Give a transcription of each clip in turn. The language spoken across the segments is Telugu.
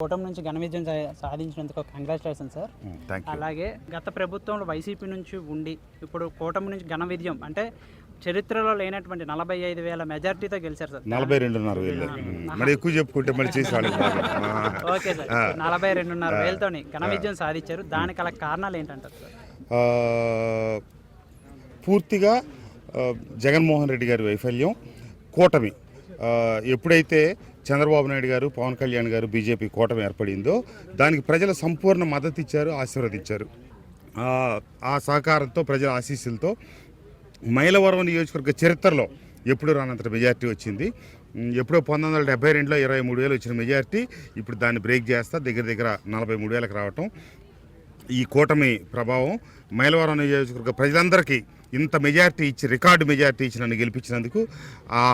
కూటమి నుంచి ఘన విజయం సాధించినందుకు కంగ్రాచులేషన్ సార్ అలాగే గత ప్రభుత్వంలో వైసీపీ నుంచి ఉండి ఇప్పుడు కూటమి నుంచి ఘన విజయం అంటే చరిత్రలో లేనటువంటి నలభై ఐదు వేల మెజార్టీతో గెలిచారు సార్ నలభై రెండున్నర వేలు. మరి ఎక్కువ చెప్పుకుంటే. ఓకే సార్ నలభై రెండున్నర వేలతోని ఘన విజయం సాధించారు. దానికి గల కారణాలు ఏంటంటారు సార్ పూర్తిగా జగన్మోహన్ రెడ్డి గారి వైఫల్యం కూటమి. ఎప్పుడైతే చంద్రబాబు నాయుడు గారు పవన్ కళ్యాణ్ గారు బీజేపీ కూటమి ఏర్పడిందో దానికి ప్రజల సంపూర్ణ మద్దతు ఇచ్చారు ఆశీర్వదించారు ఆ, సహకారంతో ప్రజల ఆశీస్సులతో మైలవరం నియోజకవర్గ చరిత్రలో ఎప్పుడు రానంత మెజార్టీ వచ్చింది. ఎప్పుడో పంతొమ్మిది వందల డెబ్బై రెండులో ఇరవై మూడు వేలు వచ్చిన మెజార్టీ ఇప్పుడు దాన్ని బ్రేక్ చేస్తా దగ్గర దగ్గర నలభై మూడు వేలకు రావటం. ఈ కూటమి ప్రభావం మైలవరం నియోజకవర్గ ప్రజలందరికీ ఇంత మెజార్టీ ఇచ్చి రికార్డు మెజార్టీ ఇచ్చి నన్ను గెలిపించినందుకు ఆ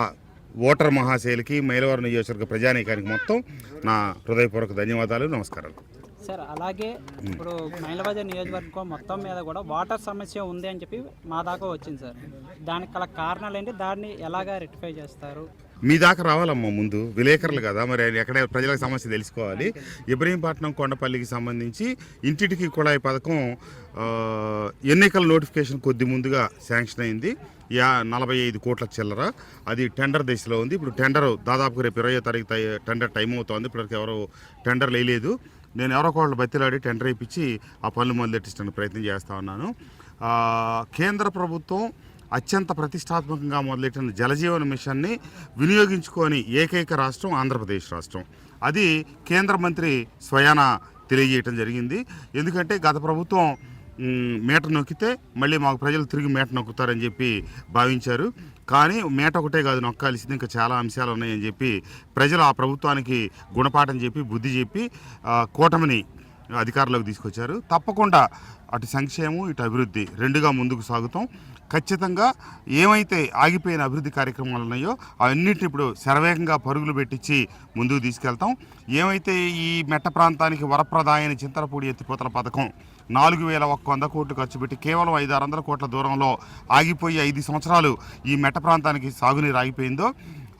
ఓటర్ మహాశైలికి మైలవరం నియోజకవర్గ ప్రజానీకానికి మొత్తం నా హృదయపూర్వక ధన్యవాదాలు నమస్కారాలు. సార్ అలాగే ఇప్పుడు మైలబజార్ నియోజకవర్గం మొత్తం మీద కూడా వాటర్ సమస్య ఉంది అని చెప్పి మా దాకా వచ్చింది సార్. దానికి గల కారణాలు ఏంటి? దాన్ని ఎలాగా రెక్టిఫై చేస్తారు? మీ దాకా రావాలమ్మా ముందు. విలేకరులు కదా మరి ఆయన ఎక్కడ ప్రజలకు సమస్య తెలుసుకోవాలి. ఇబ్రహీంపట్నం కొండపల్లికి సంబంధించి ఇంటింటికి కుళాయి పథకం ఎన్నికల నోటిఫికేషన్ కొద్ది ముందుగా శాంక్షన్ అయింది. యా నలభై ఐదు కోట్ల చిల్లర. అది టెండర్ దశలో ఉంది. ఇప్పుడు టెండర్ దాదాపు రేపు ఇరవై తారీఖు టెండర్ టైం అవుతోంది. ఇప్పటివరకు ఎవరు టెండర్ వేయలేదు నేను ఎవరో ఒకళ్ళు బతిలాడి టెండర్ ఇప్పించి ఆ పనులు మొదలెట్టించడానికి ప్రయత్నం చేస్తూ ఉన్నాను. కేంద్ర ప్రభుత్వం అత్యంత ప్రతిష్టాత్మకంగా మొదలెట్టిన జలజీవన మిషన్ని వినియోగించుకొని ఏకైక రాష్ట్రం ఆంధ్రప్రదేశ్ రాష్ట్రం. అది కేంద్ర మంత్రి స్వయాన తెలియజేయటం జరిగింది. ఎందుకంటే గత ప్రభుత్వం మేట నొక్కితే మళ్ళీ మాకు ప్రజలు తిరిగి మేట నొక్కుతారని చెప్పి భావించారు. కానీ మేట ఒకటే కాదు నొక్కాల్సింది. ఇంకా చాలా అంశాలు ఉన్నాయని చెప్పి ప్రజలు ఆ ప్రభుత్వానికి గుణపాఠం చెప్పి బుద్ధి చెప్పి కూటమిని అధికారంలోకి తీసుకొచ్చారు. తప్పకుండా అటు సంక్షేమం ఇటు అభివృద్ధి రెండుగా ముందుకు సాగుతాం. ఖచ్చితంగా ఏమైతే ఆగిపోయిన అభివృద్ధి కార్యక్రమాలు ఉన్నాయో అవన్నిటిని ఇప్పుడు శరవేగంగా పరుగులు పెట్టించి ముందుకు తీసుకెళ్తాం. ఏమైతే ఈ మెట్ట ప్రాంతానికి వరప్రదాయన చింతలపూడి ఎత్తిపోతల పథకం నాలుగు వేల ఒక్క వంద కోట్లు ఖర్చు పెట్టి కేవలం ఐదు ఆరు వందల కోట్ల దూరంలో ఆగిపోయి ఐదు సంవత్సరాలు ఈ మెట్ట ప్రాంతానికి సాగునీరు ఆగిపోయిందో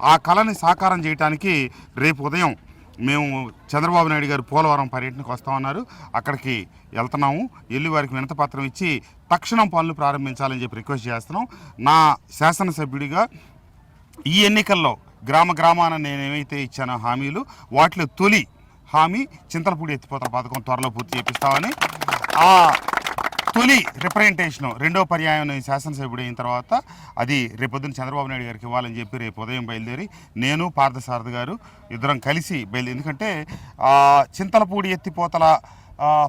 ఆ కళని సాకారం చేయడానికి రేపు ఉదయం మేము చంద్రబాబు నాయుడు గారు పోలవరం పర్యటనకు వస్తామన్నారు. అక్కడికి వెళ్తున్నాము. వెళ్ళి వారికి వినతపత్రం ఇచ్చి తక్షణం పనులు ప్రారంభించాలని చెప్పి రిక్వెస్ట్ చేస్తున్నాం. నా శాసనసభ్యుడిగా ఈ ఎన్నికల్లో గ్రామ గ్రామాన నేను ఏమైతే ఇచ్చానో హామీలు వాటిలో తొలి హామీ చింతలపూడి ఎత్తిపోతల పథకం త్వరలో పూర్తి చేపిస్తామని ఆ తొలి రిప్రజెంటేషన్ రెండో పర్యాయం శాసనసభ్యుడు అయిన తర్వాత అది రేపొద్దున చంద్రబాబు నాయుడు గారికి ఇవ్వాలని చెప్పి రేపు ఉదయం బయలుదేరి నేను పార్థసారథి గారు ఇద్దరం కలిసి బయలుదేరి ఎందుకంటే చింతలపూడి ఎత్తిపోతల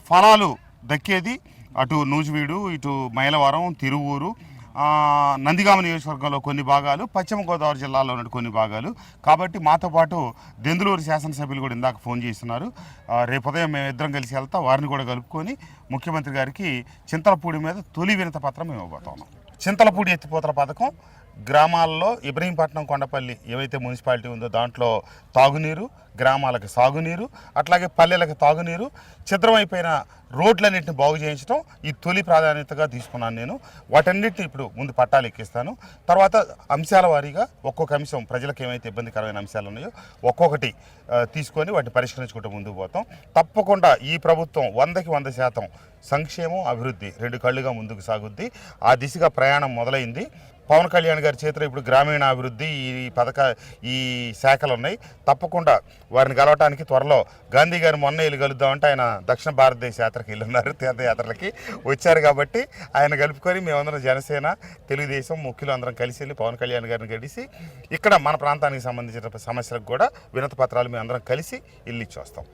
ఫలాలు దక్కేది అటు నూజివీడు ఇటు మైలవరం తిరువూరు నందిగామ నియోజకవర్గంలో కొన్ని భాగాలు పశ్చిమ గోదావరి జిల్లాలో ఉన్న కొన్ని భాగాలు. కాబట్టి మాతో పాటు దెందులూరు శాసనసభ్యులు కూడా ఇందాక ఫోన్ చేస్తున్నారు. రేపు ఉదయం మేము ఇద్దరం కలిసి వెళ్తా. వారిని కూడా కలుపుకొని ముఖ్యమంత్రి గారికి చింతలపూడి మీద తొలి వినత పత్రం మేము ఇవ్వబోతున్నాం. చింతలపూడి ఎత్తిపోతల పథకం గ్రామాల్లో ఇబ్రహీంపట్నం కొండపల్లి ఏవైతే మున్సిపాలిటీ ఉందో దాంట్లో తాగునీరు గ్రామాలకు సాగునీరు అట్లాగే పల్లెలకు తాగునీరు ఛిద్రమైపోయిన రోడ్లన్నింటిని బాగు చేయించడం ఈ తొలి ప్రాధాన్యతగా తీసుకున్నాను నేను. వాటన్నిటిని ఇప్పుడు ముందు పట్టాలు ఎక్కిస్తాను. తర్వాత అంశాల వారీగా ఒక్కొక్క అంశం ప్రజలకు ఏమైతే ఇబ్బందికరమైన అంశాలు ఉన్నాయో ఒక్కొక్కటి తీసుకొని వాటిని పరిష్కరించుకుంటూ ముందుకు పోతాం. తప్పకుండా ఈ ప్రభుత్వం వందకి వంద శాతం సంక్షేమం అభివృద్ధి రెండు కళ్ళుగా ముందుకు సాగుద్ది. ఆ దిశగా ప్రయాణం మొదలైంది. పవన్ కళ్యాణ్ గారి చేతిలో ఇప్పుడు గ్రామీణాభివృద్ధి ఈ పథక ఈ శాఖలు ఉన్నాయి తప్పకుండా వారిని కలవటానికి త్వరలో గాంధీ గారు మొన్న వెళ్ళి కలుద్దామంటే ఆయన దక్షిణ భారతదేశ యాత్రకి వెళ్ళున్నారు తీర్థయాత్రలకి వచ్చారు కాబట్టి ఆయన కలుపుకొని మేమందరం జనసేన తెలుగుదేశం ముఖ్యులు అందరం కలిసి వెళ్ళి పవన్ కళ్యాణ్ గారిని గడిచి ఇక్కడ మన ప్రాంతానికి సంబంధించిన సమస్యలకు కూడా వినతి పత్రాలు మేము అందరం కలిసి వెళ్ళి ఇచ్చి వస్తాం